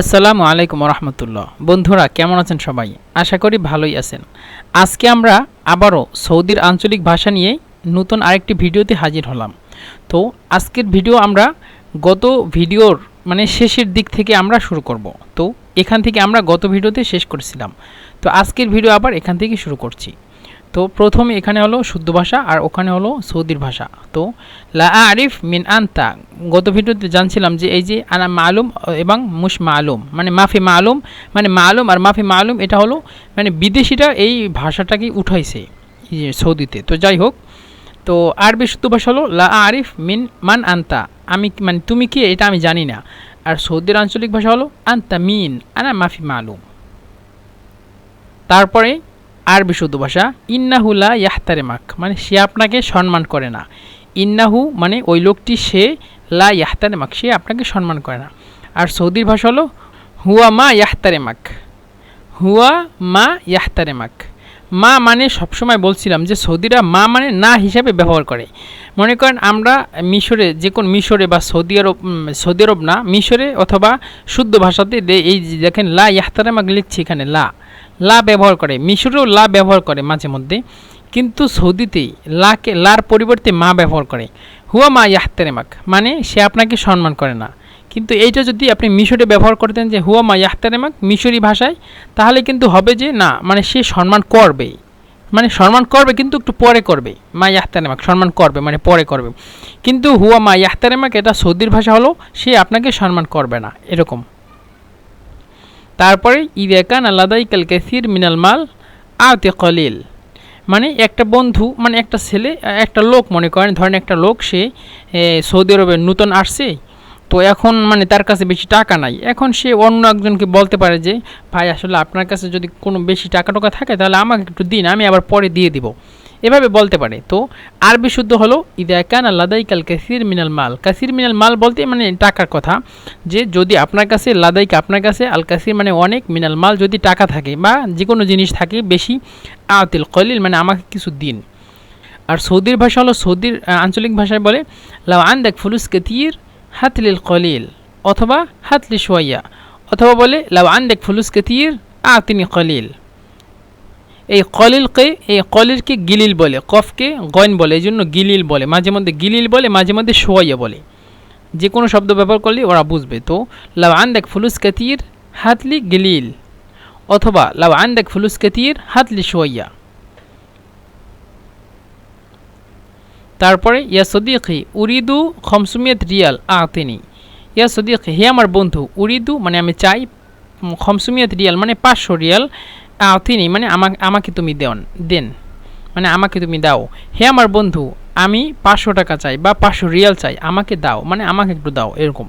আসসালামু আলাইকুম রহমতুল্লাহ বন্ধুরা, কেমন আছেন সবাই? আশা করি ভালোই আছেন। আজকে আমরা আবারও সৌদির আঞ্চলিক ভাষা নিয়ে নতুন আরেকটি ভিডিওতে হাজির হলাম। তো আজকের ভিডিও আমরা গত ভিডিওর মানে শেষের দিক থেকে আমরা শুরু করব। তো এখান থেকে আমরা গত ভিডিওতে শেষ করেছিলাম। তো আজকের ভিডিও আবার এখান থেকে শুরু করছি। তো প্রথমে এখানে হলো শুদ্ধ ভাষা আর ওখানে হলো সৌদির ভাষা। তো, লা আরিফ মিন আন্তা। গত ভিডিওতে জানছিলাম যে এই যে আনা মালুম এবং মুশ মালুম মানে মাফি মালুম মানে মালুম আর মাফি মালুম, এটা হলো মানে বিদেশিরা এই ভাষাটাকে উঠাইছে সৌদিতে। তো যাই হোক, তো আরবি শুদ্ধ ভাষা হলো লা আরিফ মিন মান আন্তা। আমি মানে তুমি কি, এটা আমি জানি না। আর সৌদির আঞ্চলিক ভাষা হলো আন্তা মিন, আনা মাফি মালুম। তারপরে আরবি শুদ্ধ ভাষা ইন্নাহুলা ইয়াহতারেমাক মানে সে আপনাকে সম্মান করে না। ইন্নাহু মানে ওই লোকটি সে লা ইয়াহতারেমাক, সে আপনাকে সম্মান করে না। আর সৌদির ভাষা হলো, হুয়া মা ইয়াহতারে মাক হুয়া মা ইয়াহতারেমাক মা মানে সবসময় বলছিলাম যে সৌদিরা মা মানে না হিসাবে ব্যবহার করে। মনে করেন আমরা মিশরে, যে কোন মিশরে বা সৌদি আরব সৌদি আরব না, মিশরে অথবা শুদ্ধ ভাষাতে এই দেখেন, লা ইয়াহতারেমাক লিখছি এখানে, লা। লা ব্যবহার করে। মিশরেও লা ব্যবহার করে মাঝে মধ্যে। কিন্তু সৌদিতে লাকে লার পরিবর্তে মা ব্যবহার করে। হুয়া মা ইয়াহতারেমাক। মানে সে আপনাকে সম্মান করে না। কিন্তু এইটা যদি আপনি মিশরে ব্যবহার করতেন যে, হুয়া মা ইয়াহতারেমাক মিশরি ভাষায় তাহলে কিন্তু হবে যে, না মানে সে সম্মান করবে। মানে সম্মান করবে কিন্তু একটু পরে করবে। মা ইয়াহতারেমাক, সম্মান করবে মানে পরে করবে। কিন্তু হুয়া মা ইয়াহতারেমাক, এটা সৌদির ভাষা হলো সে আপনাকে সম্মান করবে না, এরকম। তারপরে ইদেকান আলাদাই কাল কাসির মিনাল মাল আতে কলিল মানে একটা বন্ধু মানে একটা ছেলে, একটা লোক মনে করেন, ধরেন একটা লোক সে সৌদি আরবে নতুন আসছে তো এখন মানে তার কাছে বেশি টাকা নাই। এখন সে অন্য একজনকে বলতে পারে যে, ভাই, আসলে আপনার কাছে যদি কোনো বেশি টাকা টাকা থাকে, তাহলে আমাকে একটু দিন, আমি আবার পরে দিয়ে দিব। এভাবে বলতে পারে। তো আরবি শুদ্ধ হলো ইদাকান লাদাই কাল কাসির মিনাল মাল। কাসির মিনাল মাল বলতে মানে টাকার কথা, যে যদি আপনার কাছে, লাদাইক আপনার কাছে, আল কাসির মানে অনেক মিনাল মাল যদি টাকা থাকে বা যে কোনো জিনিস থাকে বেশি, আতিল কলিল মানে আমাকে কিছু দিন। আর সৌদির ভাষা হলো, সৌদির আঞ্চলিক ভাষায় বলে লাও দেখ ফুলুস কেতির হাতলিল কলিল, অথবা হাতলি সোয়াইয়া, অথবা বলে লাও আন দেখ ফুলুস কেতির, আতিনি কলিল। এই কলিলকে এই কলিলকে গিলিল বলে, কফকে গয়ন বলে এই জন্য গিলিল বলে, মাঝে মধ্যে গিলিল বলে, মাঝে মধ্যে সোয়াইয়া বলে। যে কোনো শব্দ ব্যবহার করলে ওরা বুঝবে। তো লাও আন দেখ ফুলুস কেতির, হাতলি গিলিল, অথবা লাও আন দেখ ফুলুস কেতির, হাতলি সোয়াইয়া। তারপরে, ইয়া সদিকি, উরিদু খমসুমিয়ত রিয়াল আতিনি। ইয়া সদিকি, হে আমার বন্ধু, উরিদু মানে আমি চাই খমসুমিয়ত রিয়াল মানে পাঁচশো রিয়াল আতিনি মানে আমাকে আমাকে তুমি দেন দেন মানে আমাকে তুমি দাও। হে আমার বন্ধু, আমি পাঁচশো টাকা চাই বা পাঁচশো রিয়াল চাই, আমাকে দাও মানে আমাকে একটু দাও, এরকম।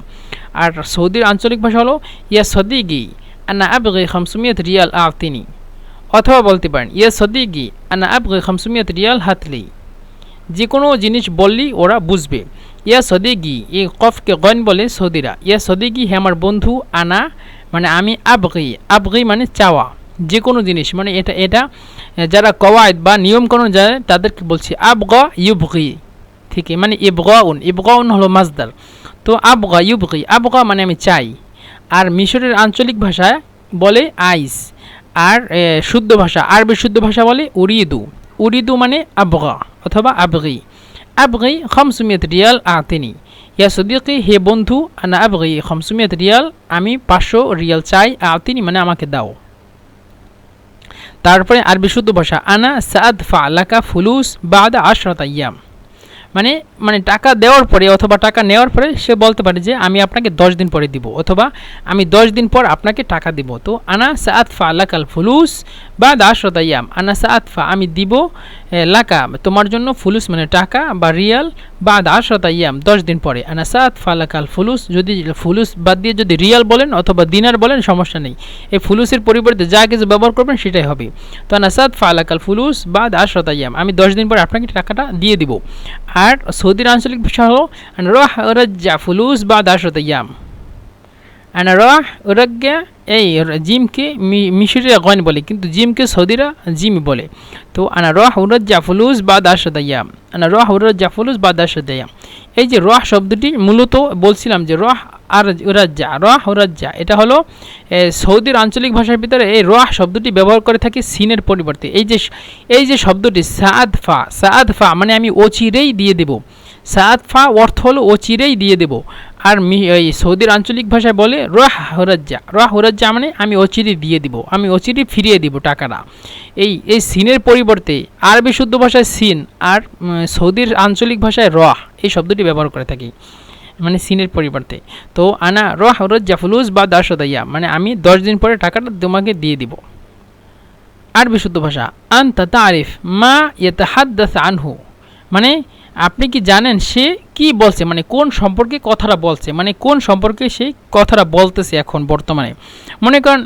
আর সৌদির আঞ্চলিক ভাষা হলো, ইয়া সদিগি, আনা আবগে খমসুমিয়ত রিয়াল আতিনি। অথবা বলতে পারেন, ইয়া সদিগি, আনা আবগে খমসুমিয়ত রিয়াল হাতলি। যে কোনো জিনিস বললেই ওরা বুঝবে। ইয়া সদিগি এ কফকে গন বলে সৌদিরা। ইয়া সদিগি হে আমার বন্ধু, আনা মানে আমি আবগি। আবগি মানে চাওয়া। যে কোনো জিনিস মানে এটা এটা, যারা কওয়ায়দ বা নিয়মকানুন জানে, তাদেরকে বলছি আবগ ইউবগি। থেকে মানে ইবগাউন। ইবগাউন হলো মাজদার তো আবগা ইউবগি, আবগা মানে আমি চাই। আর মিশরের আঞ্চলিক ভাষায় বলে আইস। আর শুদ্ধ ভাষা, আরবি শুদ্ধ ভাষা বলে উরিদু। উরিদু মানে আবগা। অথবা আবগি। আবগি খমসুমিয়ত রিয়াল আতিনি। ইয়া সদিকি, হে বন্ধু, আনা আবগি খমসুমিয়ত রিয়াল, আমি পাঁচশো রিয়াল চাই আতিনি মানে আমাকে দাও। তারপরে আরবি শুদ্ধ ভাষা, আনা সাদ ফালাকা ফুলুস বাদা আশরত আয়াম। মানে মানে টাকা দেওয়ার পরে অথবা টাকা নেওয়ার পরে সে বলতে পারে যে, আমি আপনাকে দশ দিন পরে দিব, অথবা আমি দশ দিন পর আপনাকে টাকা দিব। তো আনা সাত ফা লাকাল ফুলুস বা দাস রতাইয়াম আনা সাত আমি দিব লাকা তোমার জন্য ফুলুস মানে টাকা বা রিয়াল বা দাস রতাইয়াম দশ দিন পরে আনা সাত ফা লাকাল ফুলুস যদি ফুলুস বাদ দিয়ে যদি রিয়াল বলেন অথবা দিনার বলেন সমস্যা নেই এই ফুলুসের পরিবর্তে যা কিছু ব্যবহার করবেন সেটাই হবে। তো আনা সাত ফা লাকাল ফুলুস বা দাস রতাইয়াম আমি দশ দিন পরে আপনাকে টাকাটা দিয়ে দিব। আর সৌদির আঞ্চলিক ভাষা হলো রহ রাজ্জা ফুলুস বা দাসত ইয়াম আনা রাহ এই জিমকে মি- মিশরিয়া গন বলে কিন্তু জিমকে সৌদিরা জিম বলে তো আনা রাহ উরাজ্জা ফুলুস বা দাসদাইয়া আনা রাহ উরাজ্জা ফুলুস বা দাসদাইয়া এই যে রাহ শব্দটি মূলত বলছিলাম যে রাহ আর উরাজ্জা রাহ উরাজ্জা এটা হলো সৌদির আঞ্চলিক ভাষার ভিতরে এই রাহ শব্দটি ব্যবহার করে থাকি সিনের পরিবর্তে এই যে এই যে শব্দটি সাদ ফা সাদ ফা মানে আমি অচিরেই দিয়ে দেব সাদ ফা অর্থ হলো অচিরেই দিয়ে দেব আর মি- এই সৌদির আঞ্চলিক ভাষায় বলে রাহ হরাজ্জা। রাহ হরাজ্জা মানে আমি অচিরে দিয়ে দিব, আমি অচিরে ফিরিয়ে দিব টাকাটা। এই এই সিনের পরিবর্তে আরবি শুদ্ধ ভাষায় সিন আর সৌদির আঞ্চলিক ভাষায় রহ এই শব্দটি ব্যবহার করে থাকি মানে সিনের পরিবর্তে। তো আনা রহ হরজ্জা ফুলুস বা দাসদাইয়া মানে আমি দশ দিন পরে টাকাটা তোমাকে দিয়ে দিব। আরবি শুদ্ধ ভাষা, আন্তা তারিফ মা ইয়াতাহাদ্দাস আনহু মানে আপনি কি জানেন সে কি বলছে? মানে কোন সম্পর্কে কথাটা বলছে? মানে কোন সম্পর্কে সে কথাটা বলতেছে এখন বর্তমানে? মনে করেন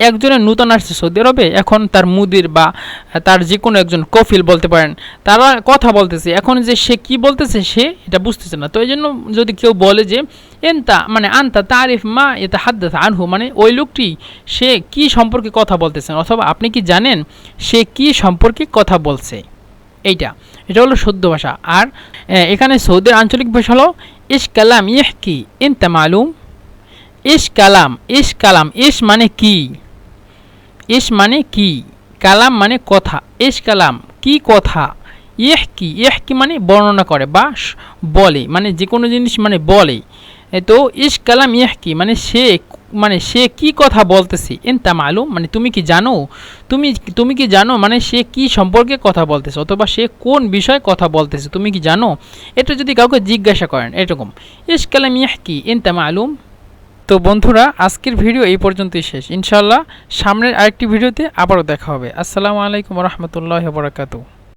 একজনের নূতন আসছে সৌদি আরবে, এখন তার মুদির বা তার যে কোনো একজন কফিল বলতে পারেন, তারা কথা বলতেছে। এখন যে সে কি বলতেছে সে এটা বুঝতেছে না। তো এই জন্য যদি কেউ বলে যে, এনতা মানে আনতা তারিফ মা এটা হাদ্দাস আনহু মানে ওই লোকটি সে কি সম্পর্কে কথা বলতেছেন অথবা আপনি কি জানেন সে কি সম্পর্কে কথা বলছে? এইটা, এটা হলো শুদ্ধ ভাষা। আর এখানে সৌদির আঞ্চলিক ভাষা হলো ইস কালাম ইহ কি ইনতা মালুম। ইস কালাম ইস কালাম ইস মানে কি? ইস মানে কি? কালাম মানে কথা। ইস কালাম, কি কথা? ইহ কি ইহ কি মানে বর্ণনা করে বা বলে মানে যে কোনো জিনিস মানে বলে। তো ইস কালাম ইহ কি মানে সে মানে সে কি কথা বলতেছে? এনতা মালুম? মানে তুমি কি জানো? তুমি তুমি কি জানো মানে সে কি সম্পর্কে কথা বলতেছে? অথবা সে কোন বিষয়ে কথা বলতেছে? তুমি কি জানো? এটা যদি কাউকে জিজ্ঞাসা করেন, এরকম। ইস কালাম ইহ কি এনতা মালুম? তো বন্ধুরা, আজকের ভিডিও এই পর্যন্তই শেষ। ইনশাল্লাহ সামনের আরেকটি ভিডিওতে আবারও দেখা হবে। আসসালামু আলাইকুম রহমতুল্লাহ বরাকাতু